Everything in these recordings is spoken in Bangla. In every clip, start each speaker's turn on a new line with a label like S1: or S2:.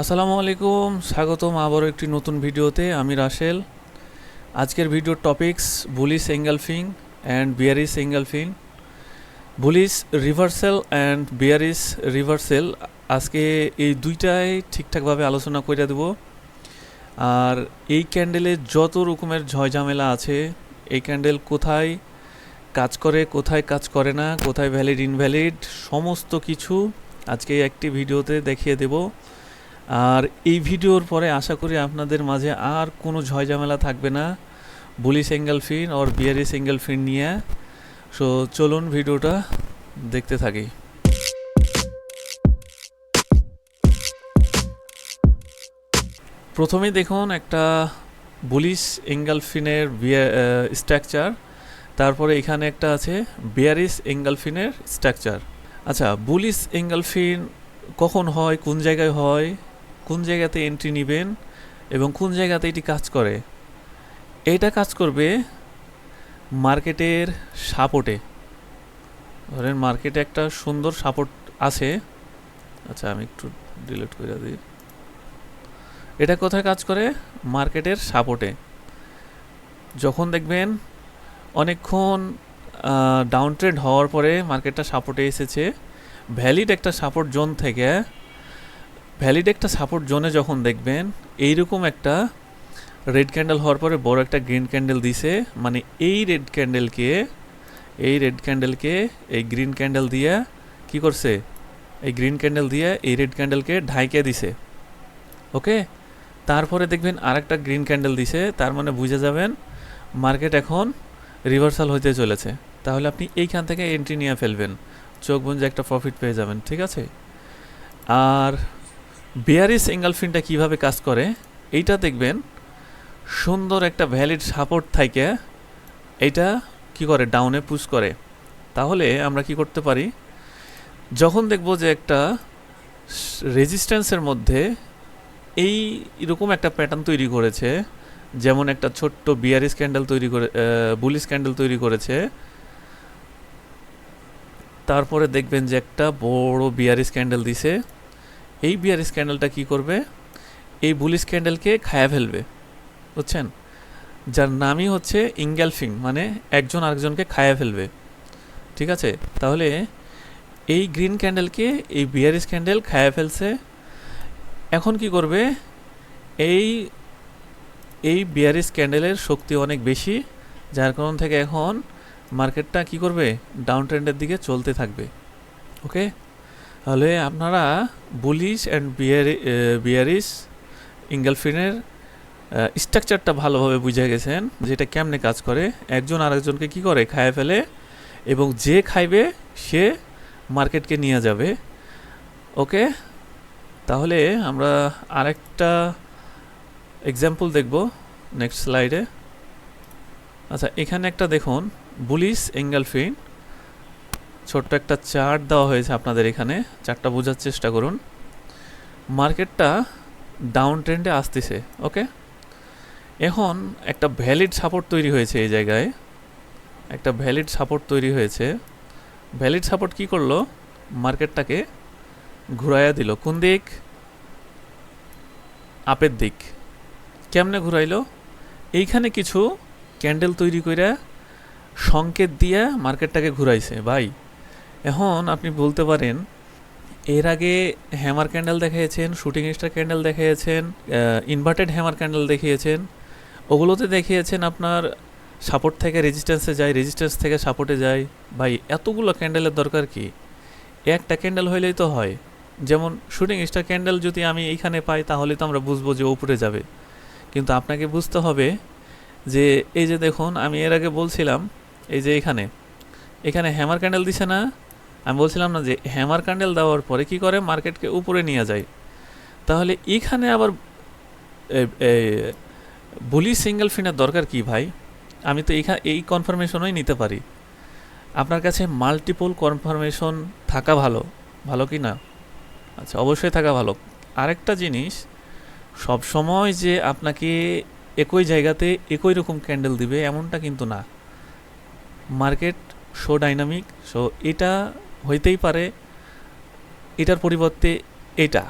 S1: আসসালামু আলাইকুম, স্বাগতম আবারও একটি নতুন ভিডিওতে, আমি রাসেল। আজকের ভিডিওর topics bullish engulfing and bearish engulfing bullish reversal and bearish reversal আজকে এই দুইটাই ঠিকঠাকভাবে আলোচনা করে দেব। আর এই ক্যান্ডেলে যত রকমের ঝয় ঝামেলা আছে, এই ক্যান্ডেল কোথায় কাজ করে, কোথায় কাজ করে না, কোথায় ভ্যালিড ইনভ্যালিড সমস্ত কিছু আজকে একটি ভিডিওতে দেখিয়ে দেবো। আর এই ভিডিওর পরে আশা করি আপনাদের মাঝে আর কোনো ঝয়ঝামেলা থাকবে না। বুলি সিঙ্গেল ফিন ওর বিয়ারি সিঙ্গেল ফিন নিয়ে। সো চলুন ভিডিওটা দেখতে থাকি। প্রথমেই দেখুন একটা বুলিশ এঙ্গালফিনের স্ট্রাকচার তারপরে এখানে একটা আছে বিয়ারিস এঙ্গালফিনের স্ট্রাকচার আচ্ছা বুলিশ এঙ্গালফিন কখন হয়, কোন জায়গায় হয়? কোন জায়গাতে এন্ট্রি নেবেন এবং কোন জায়গাতে এটি কাজ করে? এটা কাজ করবে মার্কেটের সাপোর্টে। ধরেন মার্কেটে একটা সুন্দর সাপোর্ট আছে। আচ্ছা আমি একটু ডিলিট করে দিই। এটা কোথায় কাজ করে? মার্কেটের সাপোর্টে। যখন দেখবেন অনেকক্ষণ ডাউন ট্রেড হওয়ার পরে মার্কেটটা সাপোর্টে এসেছে। ভ্যালিড একটা সাপোর্ট জোন থেকে ভ্যালিড একটা সাপোর্ট জোনে যখন দেখবেন, এইরকম একটা রেড ক্যান্ডেল হওয়ার পরে বড় একটা গ্রিন ক্যান্ডেল দিছে। মানে এই রেড ক্যান্ডেলকে, এই রেড ক্যান্ডেলকে, এই গ্রিন ক্যান্ডেল দিয়ে কি করছে? এই গ্রিন ক্যান্ডেল দিয়ে এই রেড ক্যান্ডেলকে ঢাইকে দিছে। ওকে? তারপরে দেখবেন আরেকটা গ্রিন ক্যান্ডেল দিছে। তার মানে বুঝে যাবেন, মার্কেট এখন রিভার্সাল হতে চলেছে। তাহলে আপনি এইখান থেকে এন্ট্রি নিয়ে ফেলবেন। চোখ বুঝে একটা প্রফিট পেয়ে যাবেন, ঠিক আছে? আর বেয়ারিস এঙ্গালফিনটা কীভাবে কাজ করে? এইটা দেখবেন। সুন্দর একটা ভ্যালিড সাপোর্ট থাকে। এইটা কি করে? ডাউনে পুশ করে। তাহলে আমরা কি করতে পারি? যখন দেখব যে একটা রেজিস্ট্যান্সের মধ্যে এই এরকম একটা প্যাটার্ন তৈরি করেছে, যেমন একটা ছোট্ট বিয়ারিস ক্যান্ডেল তৈরি করে বুলিশ ক্যান্ডেল তৈরি করেছে। তারপরে দেখবেন যে একটা বড় বিয়ারিস ক্যান্ডেল দিছে। এই বিয়ারিস ক্যান্ডেলটা কি করবে? এই বুলিশ ক্যান্ডেলকে খায়া ফেলবে। বুঝছেন? যার নামই হচ্ছে ইঙ্গেলফিং মানে একজন আরেকজনকে খায়া ফেলবে। ঠিক আছে? তাহলে এই গ্রিন ক্যান্ডেলকে এই বিয়ারিস ক্যান্ডেল খায়া ফেলছে। এখন কি করবে? এই এই বিয়ারিস ক্যান্ডেলের শক্তি অনেক বেশি, যার কারণ থেকে এখন মার্কেটটা কি করবে? ডাউন ট্রেন্ডের দিকে চলতে থাকবে। ওকে? তাহলে আপনারা বুলিশ অ্যান্ড বিয়ারি বিয়ারিস ইঙ্গেলফিনের স্ট্রাকচারটা ভালোভাবে বুঝে গেছেন যেটা কেমনে কাজ করে। একজন আরেকজনকে কি করে? খায় ফেলে এবং যে খাইবে সে মার্কেটকে নিয়ে যাবে। ওকে? তাহলে আমরা আরেকটা এক্সাম্পল দেখব নেক্সট স্লাইডে আচ্ছা এখানে একটা দেখুন, বুলিশ এঙ্গেলফিন ছোট্ট একটা চার্ট দেওয়া হয়েছে আপনাদের এখানে। চার্টটা বোঝার চেষ্টা করুন। মার্কেটটা ডাউন ট্রেন্ডে আসতেছে ওকে এখন একটা ভ্যালিড সাপোর্ট তৈরি হয়েছে এই জায়গায়। একটা ভ্যালিড সাপোর্ট তৈরি হয়েছে। ভ্যালিড সাপোর্ট কি করল? মার্কেটটাকে ঘুরাইয়া দিল। কোন দিক? আপের দিক। কেমনে ঘুরাইল? এইখানে কিছু ক্যান্ডেল তৈরি করে সংকেত দিয়ে মার্কেটটাকে ঘুরাইছে। ভাই এখন আপনি বলতে পারেন, এর আগে হ্যামার ক্যান্ডেল দেখিয়েছেন শুটিং স্টার ক্যান্ডেল দেখিয়েছেন ইনভার্টেড হ্যামার ক্যান্ডেল দেখিয়েছেন, ওগুলোতে দেখিয়েছেন আপনার সাপোর্ট থেকে রেজিস্ট্যান্সে যায় রেজিস্ট্যান্স থেকে সাপোর্টে যায়। ভাই, এতগুলো ক্যান্ডেলের দরকার কি? একটা ক্যান্ডেল হইলেই তো হয়। যেমন শুটিং স্টার ক্যান্ডেল যদি আমি এইখানে পাই, তাহলে তো আমরা বুঝব যে উপরে যাবে। কিন্তু আপনাকে বুঝতে হবে যে, এই যে দেখুন, আমি এর আগে বলছিলাম, এই যে এখানে এখানে হ্যামার ক্যান্ডেল দিছে না আমি বলছিলাম না যে হ্যামার ক্যান্ডেল দেওয়ার পরে কি করে মার্কেটকে উপরে নিয়ে যায়? তাহলে এখানে আবার বুলি সিঙ্গেল ফিনের দরকার কি ভাই? আমি তো এইখানে এই কনফার্মেশনই নিতে পারি। আপনার কাছে মাল্টিপল কনফার্মেশন থাকা ভালো। ভালো কি না? আচ্ছা অবশ্যই থাকা ভালো। আরেকটা জিনিস, সব সময় যে আপনাকে একই জায়গাতে একই রকম ক্যান্ডেল দিবে এমনটা কিন্তু না। মার্কেট শো ডাইনামিক সো এটা হইতেই পারে, এটার পরিবর্তে এটা,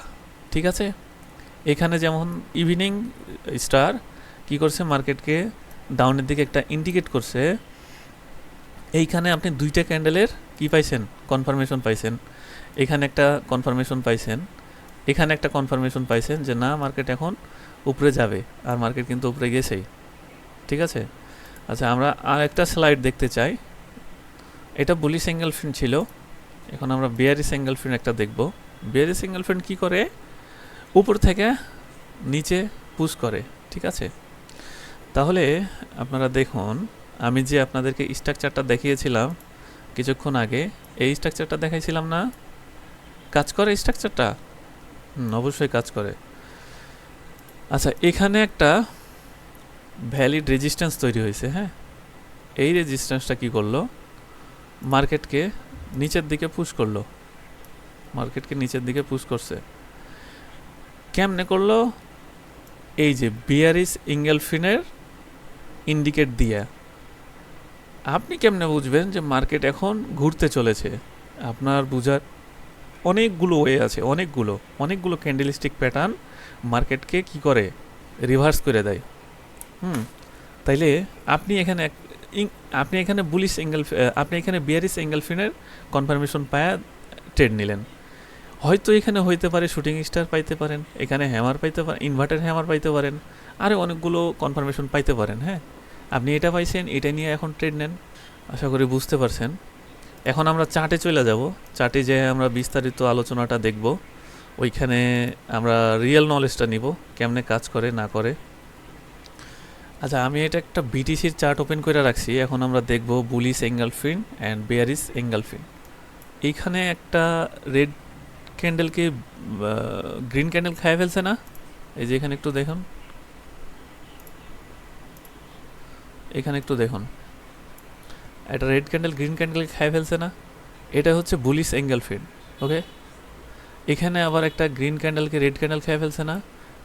S1: ঠিক আছে? এখানে যেমন ইভিনিং স্টার কি করছে? মার্কেটকে ডাউনের দিকে একটা ইন্ডিকেট করছে। এইখানে আপনি দুইটা ক্যান্ডেলের কি পাইছেন? কনফার্মেশন পাইছেন। এখানে একটা কনফার্মেশন পাইছেন। এখানে একটা কনফার্মেশন পাইছেন যে না মার্কেট এখন উপরে যাবে আর মার্কেট কিন্তু উপরে গেছেই। ঠিক আছে? আচ্ছা আমরা আর একটা স্লাইড দেখতে চাই। এটা বুলি সিঙ্গেল ফিন ছিল। এখন আমরা বিয়ারি সিঙ্গেল ফিন একটা দেখব। বিয়ারি সিঙ্গেল ফিন কী করে? উপর থেকে নিচে পুশ করে, ঠিক আছে? তাহলে আপনারা দেখুন, আমি যে আপনাদেরকে স্ট্রাকচারটা দেখিয়েছিলাম কিছুক্ষণ আগে, এই স্ট্রাকচারটা দেখাইছিলাম না? কাজ করে স্ট্রাকচারটা? অবশ্যই কাজ করে। আচ্ছা এখানে একটা ভ্যালিড রেজিস্ট্যান্স তৈরি হয়েছে হ্যাঁ? এই রেজিস্ট্যান্সটা কি করল? মার্কেটকে নিচের দিকে পুশ করল। মার্কেটকে নিচের দিকে পুশ করছে। কেমনে করল? এই যে বিয়ারিস ইঙ্গেলফিনের ইন্ডিকেট দিয়ে। আপনি কেমনে বুঝবেন যে মার্কেট এখন ঘুরতে চলেছে? আপনার বুঝার অনেকগুলো ওয়ে আছে, অনেকগুলো অনেকগুলো ক্যান্ডেলস্টিক প্যাটার্ন মার্কেটকে কি করে? রিভার্স করে দেয়। হুম, তাইলে আপনি এখানে আপনি এখানে বুলিশ এঙ্গেল আপনি এখানে বিয়ারিস এঙ্গেলফিনের কনফার্মেশন পায়া ট্রেড নিলেন। হয়তো এখানে হইতে পারে শুটিং স্টার পাইতে পারেন, এখানে হ্যামার পাইতে পারেন ইনভার্টার হ্যামার পাইতে পারেন আরও অনেকগুলো কনফার্মেশন পাইতে পারেন হ্যাঁ? আপনি এটা পাইছেন, এটা নিয়ে এখন ট্রেড নেন, আশা করি বুঝতে পারছেন। এখন আমরা চার্টে চলে যাব। চার্টে যে আমরা বিস্তারিত আলোচনাটা দেখব। ওইখানে আমরা রিয়েল নলেজটা নিব, কেমনে কাজ করে, না করে। আচ্ছা আমি এটা একটা বিটিসির চার্ট ওপেন করে রাখছি। এখন আমরা দেখব bullish engulfing and bearish engulfing এইখানে একটা রেড ক্যান্ডেলকে গ্রিন ক্যান্ডেল খায় ফেলছে না? এই যে এখানে একটু দেখুন। এখানে একটু দেখুন। একটা রেড ক্যান্ডেল গ্রিন ক্যান্ডেল খায় ফেলছে না? এটা হচ্ছে বুলিশ এঙ্গেল ফিড ওকে এখানে আবার একটা গ্রিন ক্যান্ডেলকে রেড ক্যান্ডেল খেয়ে ফেলছে না?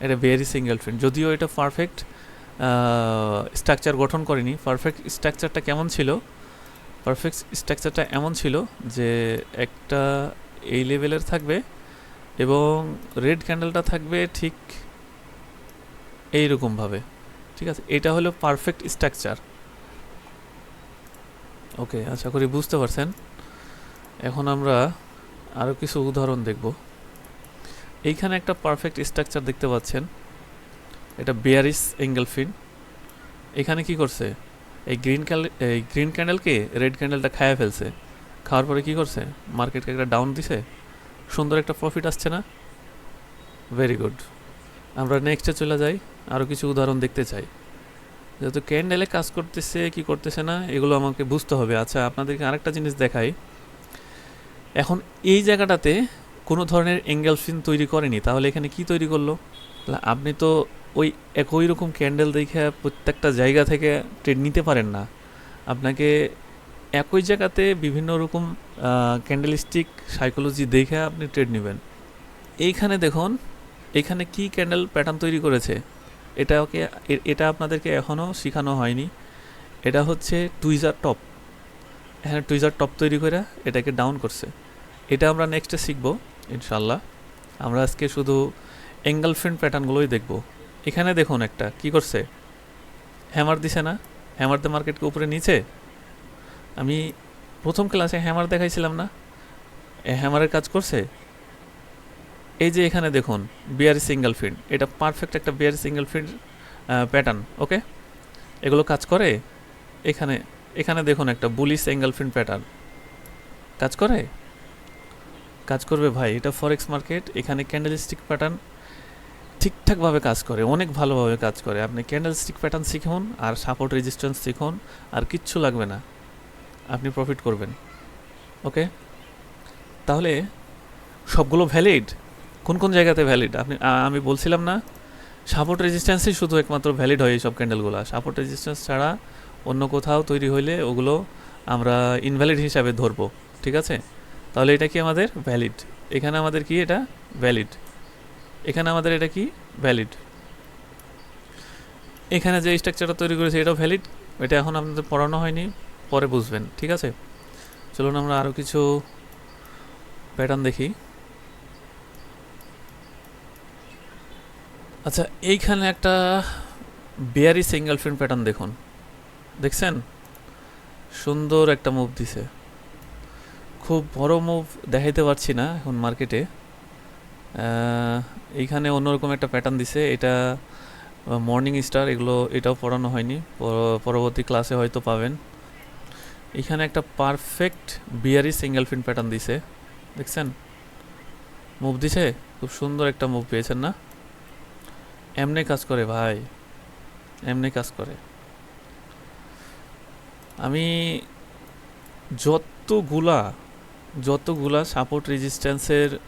S1: এটা ভেরি সিঙ্গেল ফিন যদিও এটা পারফেক্ট স্ট্রাকচার গঠন করেনি। পারফেক্ট স্ট্রাকচারটা কেমন ছিল? পারফেক্ট স্ট্রাকচারটা এমন ছিল যে একটা এই লেভেলের থাকবে এবং রেড ক্যান্ডেলটা থাকবে ঠিক এইরকমভাবে ঠিক আছে? এটা হলো পারফেক্ট স্ট্রাকচার ওকে আশা করি বুঝতে পারছেন। এখন আমরা আরও কিছু উদাহরণ দেখব। এইখানে একটা পারফেক্ট স্ট্রাকচার দেখতে পাচ্ছেন। এটা বেয়ারিস এঙ্গেলফিন এখানে কি করছে? এই গ্রিন ক্যাল এই গ্রিন ক্যান্ডেলকে রেড ক্যান্ডেলটা খায়া ফেলছে। খাওয়ার পরে কি করছে? মার্কেটকে একটা ডাউন দিছে। সুন্দর একটা প্রফিট আসছে না? ভেরি গুড আমরা নেক্সটে চলে যাই। আরও কিছু উদাহরণ দেখতে চাই। যেহেতু ক্যান্ডেলে কাজ করতেছে, কি করতেছে না, এগুলো আমাকে বুঝতে হবে। আচ্ছা আপনাদেরকে আরেকটা জিনিস দেখাই। এখন এই জায়গাটাতে কোনো ধরনের অ্যাঙ্গেল ফিন তৈরি করেনি। তাহলে এখানে কি তৈরি করল? আপনি তো ওই একই রকম ক্যান্ডেল দেখে প্রত্যেকটা জায়গা থেকে ট্রেড নিতে পারেন না। আপনাকে একই জায়গাতে বিভিন্ন রকম ক্যান্ডেলিস্টিক সাইকোলজি দেখে আপনি ট্রেড নেবেন। এইখানে দেখুন, এখানে কি ক্যান্ডেল প্যাটার্ন তৈরি করেছে? এটা ওকে এটা আপনাদেরকে এখনও শেখানো হয়নি। এটা হচ্ছে টুইজার টপ এখানে টুইজার টপ তৈরি করে এটাকে ডাউন করছে। এটা আমরা নেক্সটে শিখব ইনশাল্লাহ আমরা আজকে শুধু অ্যাঙ্গেল ফ্রেন্ড প্যাটার্নগুলোই দেখব। এখানে দেখুন একটা, কি করছে? হ্যামার দিছে না? হ্যামার দ্য মার্কেটকে উপরে নিচে? আমি প্রথম ক্লাসে হ্যামার দেখাইছিলাম না? এ হ্যামারের কাজ করছে? এই যে এখানে দেখুন, বিয়ার সিঙ্গেল ফিল্ড, এটা পারফেক্ট একটা বিয়ার সিঙ্গেল ফিল্ড প্যাটার্ন, ওকে? এগুলো কাজ করে? এখানে এখানে দেখুন একটা বুলিশ অ্যাঙ্গেল ফিল্ড প্যাটার্ন। কাজ করে? কাজ করবে ভাই, এটা ফরেক্স মার্কেট, এখানে ক্যান্ডেলস্টিক প্যাটার্ন ঠিকঠাকভাবে কাজ করে, অনেক ভালোভাবে কাজ করে। আপনি ক্যান্ডেল স্টিক প্যাটার্ন শিখুন আর সাপোর্ট রেজিস্ট্যান্স শিখুন আর কিচ্ছু লাগবে না। আপনি প্রফিট করবেন। ওকে তাহলে সবগুলো ভ্যালিড কোন কোন জায়গাতে ভ্যালিড আপনি আমি বলছিলাম না সাপোর্ট রেজিস্ট্যান্সই শুধু একমাত্র ভ্যালিড হয় এই সব ক্যান্ডেলগুলো সাপোর্ট রেজিস্ট্যান্স ছাড়া অন্য কোথাও তৈরি হইলে ওগুলো আমরা ইনভ্যালিড হিসাবে ধরবো। ঠিক আছে? তাহলে এটা কি আমাদের? ভ্যালিড এখানে আমাদের কি এটা? ভ্যালিড এখানে আমাদের এটা কি? ভ্যালিড এখানে যে স্ট্রাকচারটা তৈরি করেছে, এটাও ভ্যালিড এটা এখন আপনাদের পড়ানো হয়নি, পরে বুঝবেন, ঠিক আছে? চলুন আমরা আরও কিছু প্যাটার্ন দেখি। আচ্ছা এইখানে একটা বেয়ারি সিঙ্গেল ফিল্ম প্যাটার্ন দেখুন। দেখছেন? সুন্দর একটা মুভ দিছে। খুব বড় মুভ দেখাইতে পারছি না এখন মার্কেটে এইখানে অন্যরকম একটা প্যাটার্ন দিছে। এটা মর্নিং স্টার এগুলো, এটাও পড়ানো হয়নি। পরবর্তী ক্লাসে হয়তো পাবেন। এখানে একটা perfect bearish engulfing pattern দিছে। দেখছেন? মুভ দিছে? খুব সুন্দর একটা মুভ পেয়েছেন না? এমনি কাজ করে ভাই। এমনি কাজ করে। আমি যতগুলা যতগুলা সাপোর্ট রেজিস্ট্যান্সের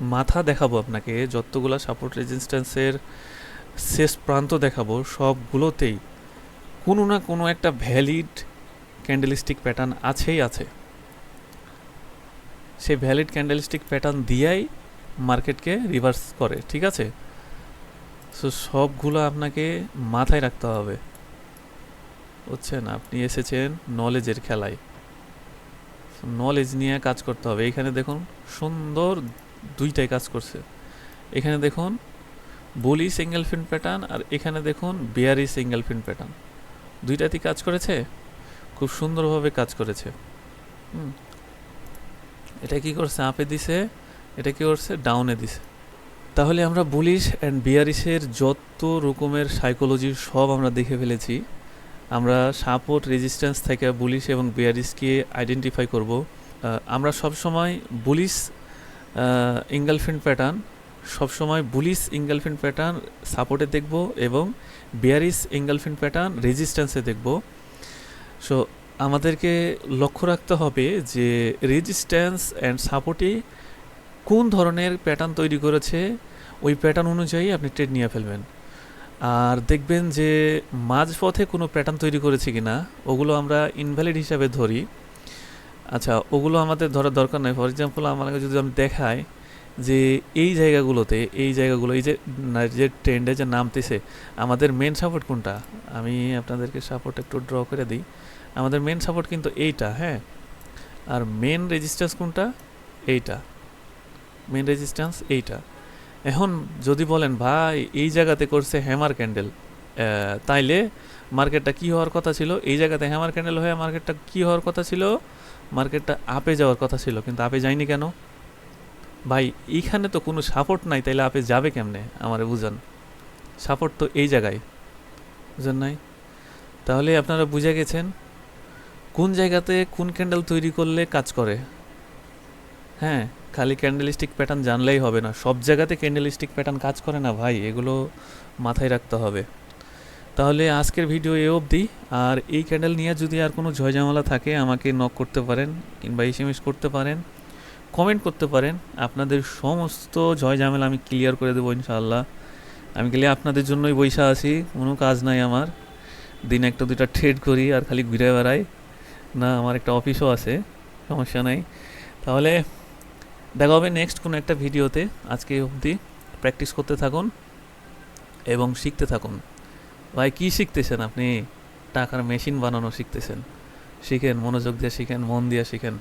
S1: মাথা দেখাবো আপনাকে, যতগুলা সাপোর্ট রেজিস্ট্যান্সের শেষ প্রান্ত দেখাবো, সবগুলোতেই কোনো না কোনো একটা ভ্যালিড ক্যান্ডেলিস্টিক প্যাটার্ন আছেই আছে। সেই ভ্যালিড ক্যান্ডেলিস্টিক প্যাটার্ন দিয়াই মার্কেটকে রিভার্স করে, ঠিক আছে? সো সবগুলো আপনাকে মাথায় রাখতে হবে। বুঝছেন? আপনি এসেছেন নলেজের খেলায়। নলেজ নিয়ে কাজ করতে হবে। এখানে দেখুন, সুন্দর দুইটাই কাজ করছে। এখানে দেখুন, বলি সিঙ্গেল ফিন প্যাটার্ন আর এখানে দেখুন বিয়ারি সিঙ্গেল ফিন প্যাটার্ন দুইটাতেই কাজ করেছে? খুব সুন্দরভাবে কাজ করেছে। এটা কি করছে? আপে দিছে, এটা কি করছে? ডাউনে দিছে। তাহলে আমরা বুলিশ অ্যান্ড বিয়ারিসের যত রকমের সাইকোলজি সব আমরা দেখে ফেলেছি। আমরা সাপোর্ট রেজিস্ট্যান্স থেকে বুলিশ এবং বিয়ারিসকে আইডেন্টিফাই করব। আমরা সব সময় বুলিশ ইঙ্গালফিন প্যাটার্ন সবসময় বুলিশ ইঙ্গালফিন প্যাটার্ন সাপোর্টে দেখব এবং বিয়ারিস ইঙ্গালফিন প্যাটার্ন রেজিস্ট্যান্সে দেখব। সো আমাদেরকে লক্ষ্য রাখতে হবে যে রেজিস্ট্যান্স অ্যান্ড সাপোর্টে কোন ধরনের প্যাটার্ন তৈরি করেছে, ওই প্যাটার্ন অনুযায়ী আপনি ট্রেড নিয়ে ফেলবেন। আর দেখবেন যে মাঝপথে কোনো প্যাটার্ন তৈরি করেছে কিনা, ওগুলো আমরা ইনভ্যালিড হিসাবে ধরি। আচ্ছা ওগুলো আমাদের ধরার দরকার নাই। ফর এক্সাম্পল আমাকে যদি আমি দেখাই যে এই জায়গাগুলোতে, এই জায়গাগুলো, এই যে যে ট্রেন্ডে যে নামতেছে, আমাদের মেন সাপোর্ট কোনটা? আমি আপনাদেরকে সাপোর্ট একটু ড্র করে দিই। আমাদের মেন সাপোর্ট কিন্তু এইটা হ্যাঁ? আর মেন রেজিস্ট্যান্স কোনটা? এইটা। মেন রেজিস্ট্যান্স এইটা। এখন যদি বলেন, ভাই, এই জায়গাতে করছে হ্যামার ক্যান্ডেল তাইলে মার্কেটটা কি হওয়ার কথা ছিল? এই জায়গাতে হ্যামার ক্যান্ডেল হয়ে মার্কেটটা কি হওয়ার কথা ছিল? মার্কেটটা আপে যাওয়ার কথা ছিল, কিন্তু আপে যায়নি কেন? ভাই, এইখানে তো কোনো সাপোর্ট নাই, তাইলে আপে যাবে কেমনে? আমারে বুঝান। সাপোর্ট তো এই জায়গায়। বুঝেন নাই? তাহলে আপনারা বুঝে গেছেন কোন জায়গাতে কোন ক্যান্ডেল তৈরি করলে কাজ করে। হ্যাঁ খালি ক্যান্ডেলিস্টিক প্যাটার্ন জানলেই হবে না। সব জায়গাতে ক্যান্ডেলিস্টিক প্যাটার্ন কাজ করে না ভাই, এগুলো মাথায় রাখতে হবে। তাহলে আজকের ভিডিও এ অবধি। আর এই ক্যান্ডেল নিয়ে যদি আর কোনো ঝয়ঝামেলা থাকে, আমাকে নক করতে পারেন কিংবা এসএমএস করতে পারেন কমেন্ট করতে পারেন। আপনাদের সমস্ত ঝয়ঝামেলা আমি ক্লিয়ার করে দেবো ইনশাআল্লাহ। আমি খালি আপনাদের জন্যই বৈশা আছি, কোনো কাজ নাই আমার। দিন একটা দুইটা ট্রেড করি আর খালি ঘুরে বেড়াই। না, আমার একটা অফিসও আছে, সমস্যা নাই। তাহলে দেখা হবে নেক্সট কোনো একটা ভিডিওতে আজকে অবধি প্র্যাকটিস করতে থাকুন এবং শিখতে থাকুন। ভাই কী শিখতেছেন আপনি? টাকার মেশিন বানানো শিখতেছেন। শিখেন, মনোযোগ দিয়ে শিখেন, মন দিয়ে শিখেন।